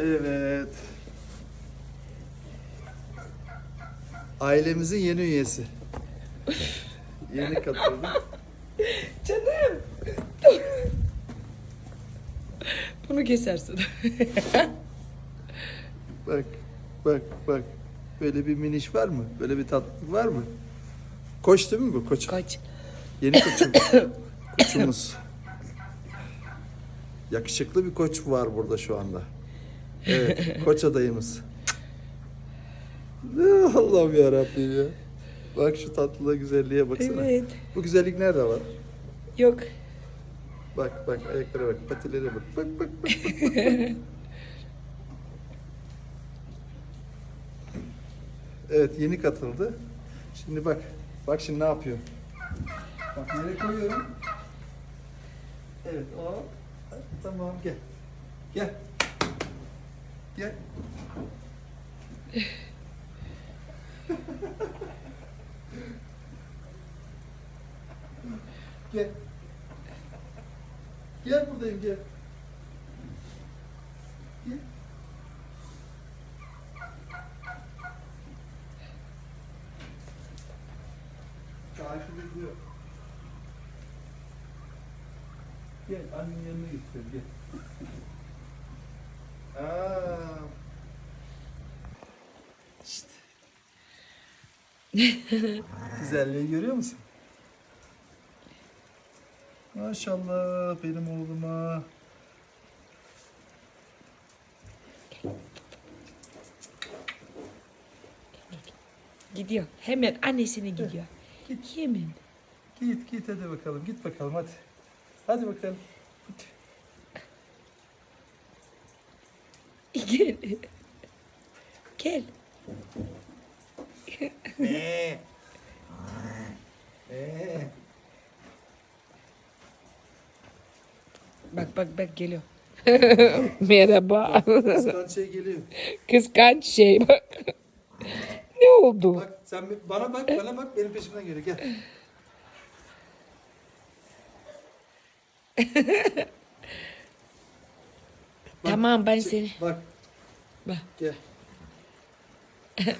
Evet. Ailemizin yeni üyesi. Yeni katıldı. Canım. Bunu kesersin. Bak, bak, bak. Böyle bir miniş var mı? Böyle bir tatlılık var mı? Koç değil mi bu? Koç. Kaç. Yeni koçum. Koçumuz. Yakışıklı bir koç var burada şu anda. Evet, koç adayımız. Ah, Allah'ım ya Rabbim ya. Bak şu tatlılığa, güzelliğe baksana. Evet. Bu güzellik nerede var? Yok. Bak bak ayaklara bak, patilere bak. Bak bak bak. bak, bak. evet yeni katıldı. Şimdi bak. Bak şimdi ne yapıyor. Bak nereye koyuyorum. Evet o. Tamam gel. Gel. Gel. gel. Gel buradayım gel. Gel. Karşıda diyor. Gel annenin yanına gitsin gel. İşte. Güzelliği görüyor musun? Maşallah benim oğluma. Gidiyor. Hemen annesine gidiyor. Hemen. Git git hadi bakalım git bakalım hadi. Hadi bakalım. Gel. Gel. Ne? Ee, Bak bak bak geliyor. Merhaba. kıskanç şey geliyor. Kıskanç şey bak. ne oldu? Bak sen bana bak bana bak benim peşimden geliyor gel. Bak, Tamam ben çek- seni. Bak Bak. gel.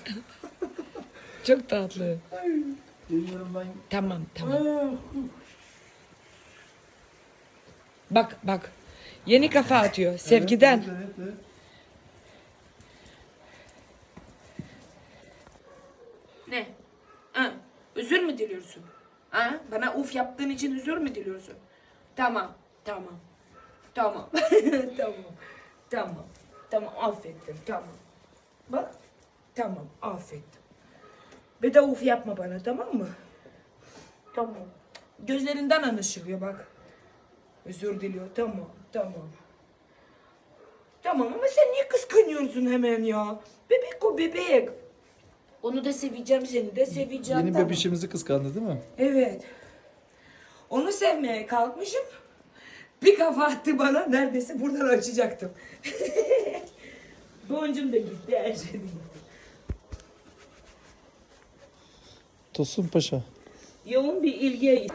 Çok tatlı. Geliyorum ben. Tamam tamam. Ah, Bak bak. Yeni kafa atıyor. Sevgiden. Evet, evet, evet. Ne? Ha, özür mü diliyorsun? Ha? Bana uf yaptığın için özür mü diliyorsun? Tamam, tamam. Tamam. tamam. Tamam. Tamam, affettim. Tamam. Bak. Tamam, affettim. Bir de uf yapma bana, tamam mı? Tamam. Gözlerinden anlaşılıyor bak. Özür diliyor. Tamam, tamam. Tamam ama sen niye kıskanıyorsun hemen ya? Bebek o bebek. Onu da seveceğim, seni de seveceğim. Yeni tamam. bebişimizi kıskandı değil mi? Evet. Onu sevmeye kalkmışım. Bir kafa attı bana. Neredeyse buradan açacaktım. Boncum da gitti, her şey gitti. Tosun Paşa. Yoğun bir ilgiye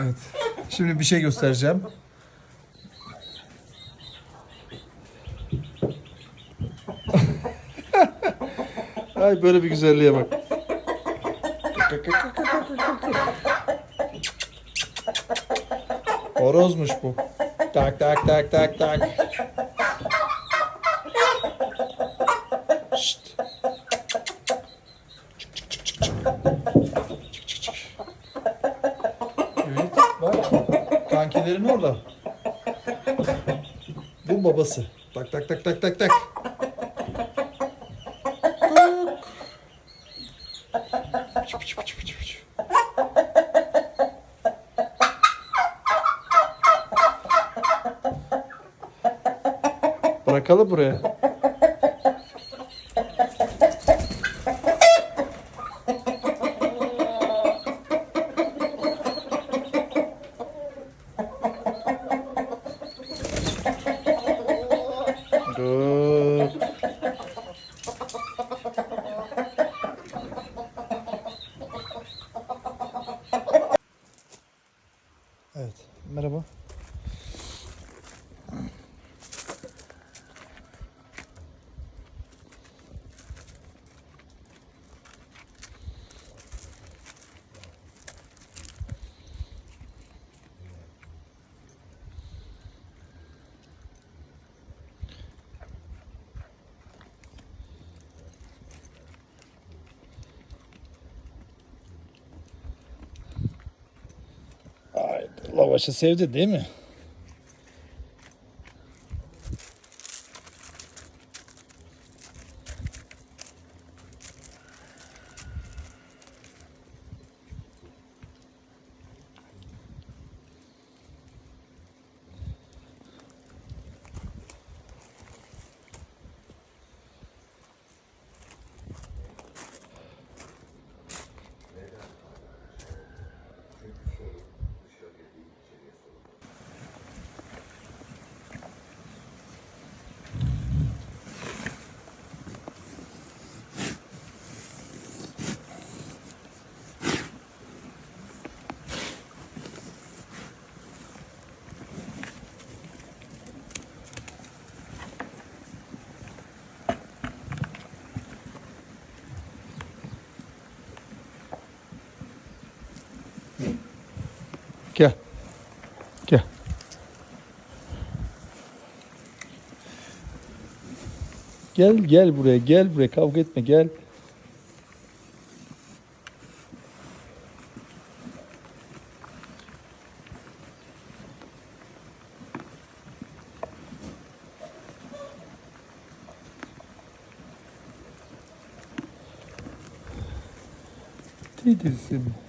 Evet. Şimdi bir şey göstereceğim. Ay böyle bir güzelliğe bak. Horozmuş bu. Tak tak tak tak tak. Aferin oğlum. Bu babası. Tak tak tak tak tak tak. Bırakalım buraya. Dur. Evet, merhaba. Ay, lavaşı sevdi değil mi? Gel. Gel. Gel gel buraya gel buraya kavga etme gel. Değilsin.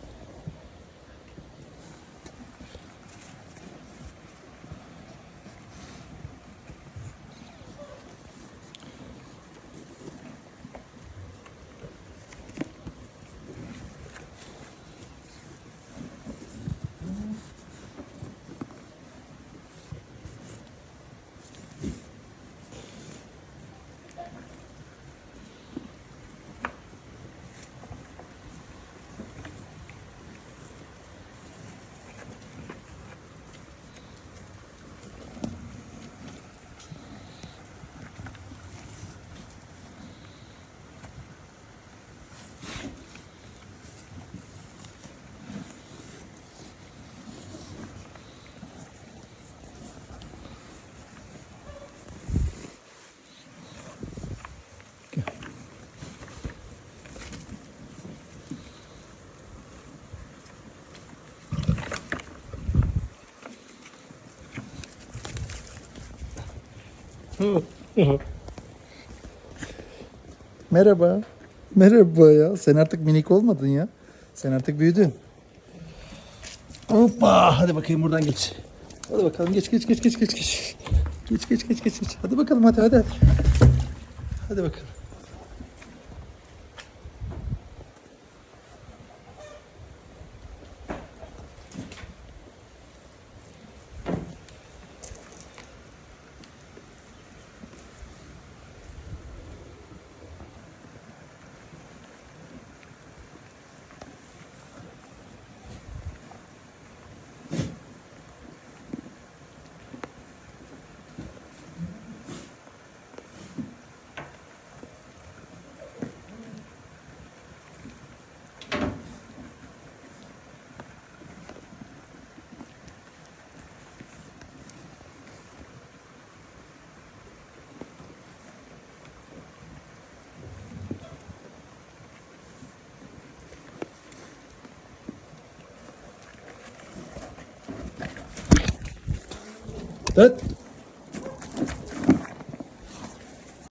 Merhaba. Merhaba ya. Sen artık minik olmadın ya. Sen artık büyüdün. Hoppa. Hadi bakayım buradan geç. Hadi bakalım geç geç geç geç geç geç. Geç geç geç geç geç. Hadi bakalım hadi hadi. hadi. Bakalım. Dön.